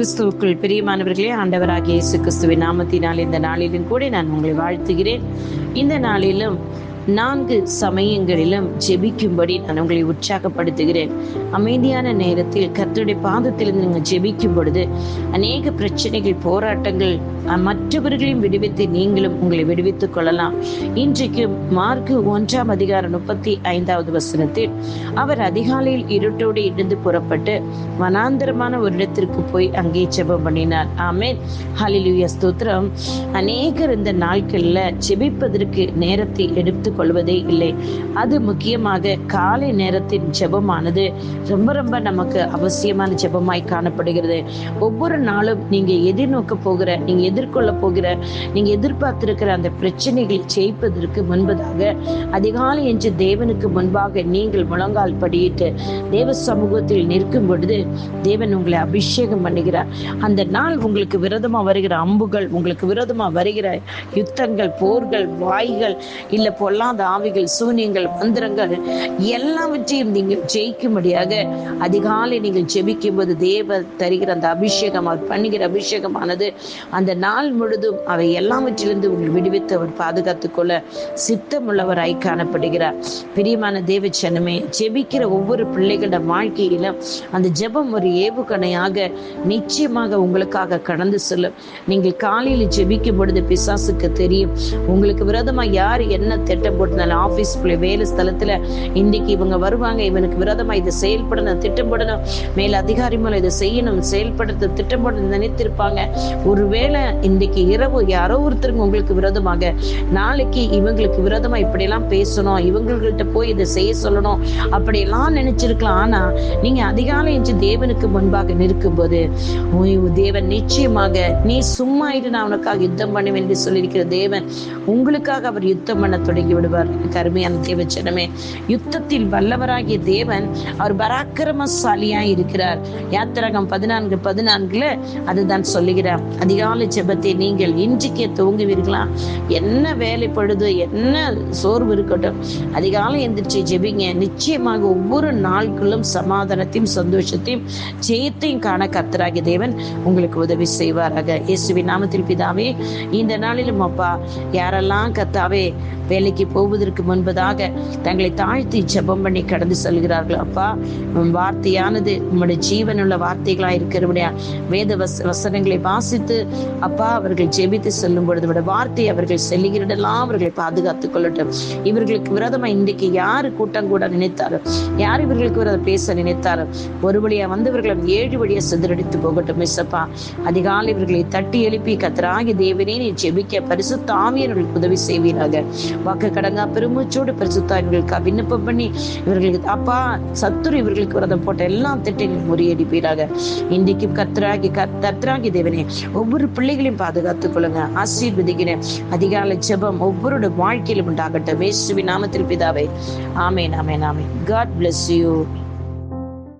கிறிஸ்துவுக்குள் பிரியமானவர்களே ஆண்டவராகிய இயேசு கிறிஸ்துவின் நாமத்தினால் இந்த நாளிலும் கூட நான் உங்களை வாழ்த்துகிறேன். இந்த நாளிலும் நான்கு சமயங்களிலும் ஜெபிக்கும்படி நான் உங்களை உற்சாகப்படுத்துகிறேன். அமைதியான நேரத்தில் கர்த்தருடைய பாதத்திலிருந்து நீங்கள் ஜெபிக்கும் பொழுது அநேக பிரச்சனைகள் போராட்டங்கள் மற்றவர்களையும் விடுவித்து நீங்களும் உங்களை விடுவித்துக் கொள்ளலாம். இன்றைக்கு மார்க்கு ஒன்றாம் அதிகாரம் முப்பத்தி ஐந்தாவது வசனத்தில் அவர் அதிகாலையில் இருட்டோடு இருந்து புறப்பட்டு வனாந்தரமான ஒரு இடத்திற்கு போய் அங்கே ஜெபம் பண்ணினார். ஆமேன். ஹலிலுய ஸ்தோத்திரம். அநேகர் இந்த நாட்கள்ல ஜெபிப்பதற்கு நேரத்தை எடுத்துக் கொள்வதே இல்லை. அது முக்கியமாக காலை நேரத்தின் ஜெபமானது ரொம்ப ரொம்ப நமக்கு அவசியமான ஜெபமாய் காணப்படுகிறது. ஒவ்வொரு நாளும் நீங்க எதிர்நோக்க போகிற நீங்க எதிர்கொள்ள போகிற நீங்க எதிர்பார்த்திருக்கிற அந்த பிரச்சனைகளை ஜெயிப்பதற்கு முன்பதாக அதிகாலை என்று தேவனுக்கு முன்பாக நீங்கள் முழங்கால் படியிட்டு தேவ சமூகத்தில் நிற்கும் பொழுது தேவன் உங்களை அபிஷேகம் பண்ணுகிறார். அந்த நாள் உங்களுக்கு விரதமா வருகிற அம்புகள் உங்களுக்கு விரோதமா வருகிற யுத்தங்கள் போர்கள் வாய்கள் இல்ல பொல்லாத ஆவிகள் சூனியங்கள் மந்திரங்கள் எல்லாவற்றையும் நீங்கள் ஜெயிக்கும்படியாக அதிகாலை நீங்கள் ஜெபிக்கும் போது தேவ தருகிற அந்த அபிஷேகம் அவர் பண்ணுகிற அபிஷேகமானது அந்த நாள் முழுதும் அவை எல்லாவற்றிலிருந்து உங்களை விடுவித்து அவர் பாதுகாத்துக் கொள்ள சித்தமுள்ளவராய் காணப்படுகிறார். பிரியமான தேவ சனமே ஜெபிக்கிற ஒவ்வொரு பிள்ளைகளோட வாழ்க்கையிலும் அந்த ஜெபம் ஒரு ஏவுகணையாக நிச்சயமாக உங்களுக்காக கடந்து செல்லும். நீங்கள் காலையில் ஜெபிக்கும் பொழுது பிசாசுக்கு தெரியும். உங்களுக்கு விரோதமாக யார் என்ன திட்டம் போட்டிருந்தாலும் ஆஃபீஸ் வேலை ஸ்தலத்தில் இன்னைக்கு இவங்க வருவாங்க இவனுக்கு விரோதமாக இதை செயல்படணும் திட்டம் போடணும் மேல் அதிகாரி மூலம் இதை செய்யணும் செயல்படுத்த திட்டம் போட நினைத்திருப்பாங்க. ஒருவேளை இன்னைக்கு இரவு யாரோ ஒருத்தருங்க உங்களுக்கு விரோதமாக நாளைக்கு இவங்களுக்கு விரோதமா இப்படியெல்லாம் பேசணும் இவங்கள்கிட்ட போய் இதை செய்ய சொல்லணும் அப்படியெல்லாம் நினைச்சிருக்கலாம். ஆனா நீங்க அதிகாலை என்று தேவனுக்கு முன்பாக நிற்கும் போது தேவன் நிச்சயமாக நீ சும்மா இரு நான் உனக்காக யுத்தம் பண்ணுவேன் என்று சொல்லியிருக்கிற தேவன் உங்களுக்காக அவர் யுத்தம் பண்ண தொடங்கி விடுவார். கருமையான அருமையான தேவச்சனமே யுத்தத்தில் வல்லவராகிய தேவன் அவர் பராக்கிரமசாலியாய் இருக்கிறார். யாத்திரகம் பதினான்கு பதினான்குல அதுதான் சொல்லுகிறார். அதிகாலை ஜெபத்தை நீங்கள் இன்றைக்கே துவங்குவீர்களா? என்ன வேலைப்படுது என்ன சோர்வு இருக்கட்டும். அதிகாலை எந்திரிச்சு ஜெபிங்க. நிச்சயமாக ஒவ்வொரு நாட்களும் சமாதானத்தையும் சந்தோஷத்தையும் ஜெயத்தையும் காண கர்த்தராகிய தேவன் உங்களுக்கு உதவி செய்வாராக. இயேசுவின் நாமத்தில் பிதாவே இந்த நாளிலும் அப்பா யாரெல்லாம் கத்தாவே வேலைக்கு போவதற்கு முன்பதாக தங்களை தாழ்த்தி ஜெபம் பண்ணி கடந்து செல்கிறார்கள் அப்பா வார்த்தையானது உங்களுடைய ஜீவனுள்ள வார்த்தைகளாக இருக்கிறபடியா வேத வச வசனங்களை வாசித்து அப்பா அவர்கள் ஜெபித்து செல்லும் பொழுது விட வார்த்தை அவர்கள் செல்லுகிறதெல்லாம் அவர்களை பாதுகாத்துக் கொள்ளட்டும். இவர்களுக்கு விரதமா இன்றைக்கு யாரு கூட்டம் கூட நினைத்தாரோ யார் இவர்களுக்கு விரதம் பேச நினைத்தாரோ ஒரு வழியா வந்தவர்களை ஏழு வழியா சிதறடித்து போகட்டும் மிஸ்ஸப்பா. அதிகாலை இவர்களை தட்டி எழுப்பி கத்தராகி தேவனே நீ ஜெபிக்க பரிசு தாமியர்களுக்கு உதவி செய்வீராக. வாக்கு கடங்கா பெருமூச்சோடு பரிசுத்தாயிர்களுக்கு விண்ணப்பம் பண்ணி இவர்களுக்கு அப்பா சத்துரு இவர்களுக்கு விரதம் போட்ட எல்லா திட்டங்களும் முறியடிப்பீராக. இன்றைக்கு கத்தராகி கத்தராகி தேவனே ஒவ்வொரு பிள்ளைகளையும் பாதுகாத்துக் கொள்ளுங்க ஆசீர்வதிக்கிறேன். அதிகாலை ஜெபம் ஒவ்வொருடைய வாழ்க்கையிலும் உண்டாகட்டும். இயேசுவின் நாமத்தில் பிதாவை. ஆமேன் ஆமேன் ஆமேன். God bless you